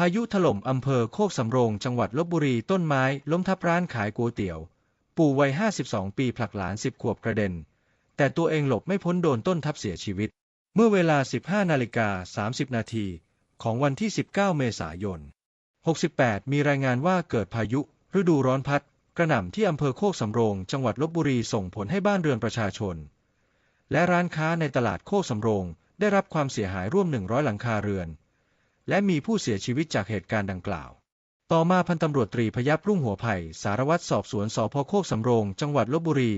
พายุถล่มอำเภอโคกสำโรงจังหวัดลบบุรีต้นไม้ล้มทับร้านขายก๋วยเตี๋ยว ปู่วัย 52 ปีผลักหลาน 10 ขวบกระเด็น แต่ตัวเองหลบไม่พ้นโดนต้นทับเสียชีวิต เมื่อเวลา 15 นาฬิกา 30 นาทีของวันที่ 19 เมษายน 68 มีรายงานว่าเกิดพายุฤดูร้อนพัด กระหน่ำที่อำเภอโคกสำโรงจังหวัดลบบุรีส่งผลให้บ้านเรือนประชาชน และร้านค้าในตลาดโคกสำโรงได้รับความเสียหายร่วม 100 หลังคาเรือน และมีผู้เสียชีวิตจากเหตุการณ์ดังกล่าว ต่อมาพันตำรวจตรีพยับรุ่งหัวไผ่สารวัตรสอบสวนสพโคกสำโรง จังหวัดลบบุรี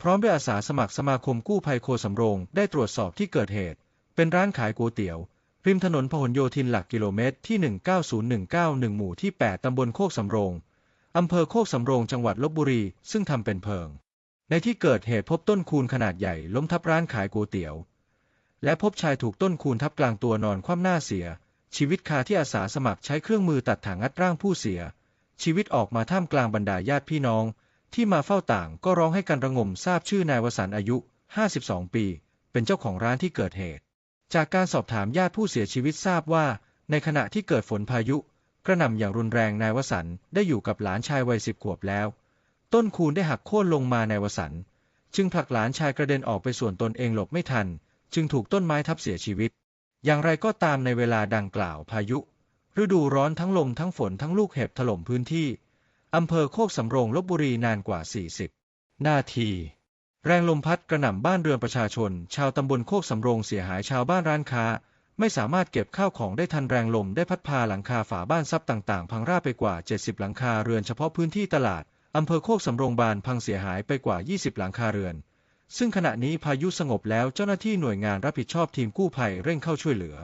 พร้อมด้วยอาสาสมัครสมาคมกู้ภัยโคสำโรงได้ตรวจสอบที่เกิดเหตุ เป็นร้านขายก๋วยเตี๋ยว ริมถนนพหลโยธินหลักกิโลเมตรที่ 190-191 หมู่ที่ 8 ตำบลโคกสำโรงอำเภอโคกสำโรงจังหวัดลบบุรี ซึ่งทำเป็นเพิง ในที่เกิดเหตุพบต้นคูนขนาดใหญ่ล้มทับร้านขายก๋วยเตี๋ยว และพบชายถูกต้นคูนทับกลางตัวนอนคว่ำหน้าเสีย ชีวิตคาที่อาสาสมัครใช้เครื่องมือตัดถังงัดร่างผู้เสีย ชีวิตออกมาท่ามกลางบรรดาญาติพี่น้อง ที่มาเฝ้าต่างก็ร้องให้กันระงมทราบชื่อนายวสันอายุ 52 ปี เป็นเจ้าของร้านที่เกิดเหตุ จากการสอบถามญาติผู้เสียชีวิตทราบว่า ในขณะที่เกิดฝนพายุ กระหน่ำอย่างรุนแรงนายวสันได้อยู่กับหลานชายวัยสิบขวบแล้ว ต้นคูนได้หักโค่นลงมานายวสันจึงผลักหลานชายกระเด็นออกไปส่วนตนเองหลบไม่ทัน จึงถูกต้นไม้ทับเสียชีวิต อย่างไรก็ตามในเวลาดังกล่าวพายุ ฤดูร้อนทั้งลมทั้งฝนทั้งลูกเห็บถล่มพื้นที่อำเภอโคกสำโรงลบบุรีนานกว่า 40 นาที แรงลมพัดกระหน่ำบ้านเรือนประชาชน ชาวตำบลโคกสำโรงเสียหายชาวบ้านร้านค้า ไม่สามารถเก็บข้าวของได้ทันแรงลมได้พัดพาหลังคาฝาบ้านซับต่างๆ พังราบไปกว่า 70 หลังคาเรือนเฉพาะพื้นที่ตลาดอำเภอโคกสำโรงบานพังเสียหายไปกว่า 20 หลังคาเรือน ซึ่งขณะนี้พายุสงบแล้วเจ้าหน้าที่หน่วยงานรับผิดชอบทีมกู้ภัยเร่งเข้าช่วยเหลือ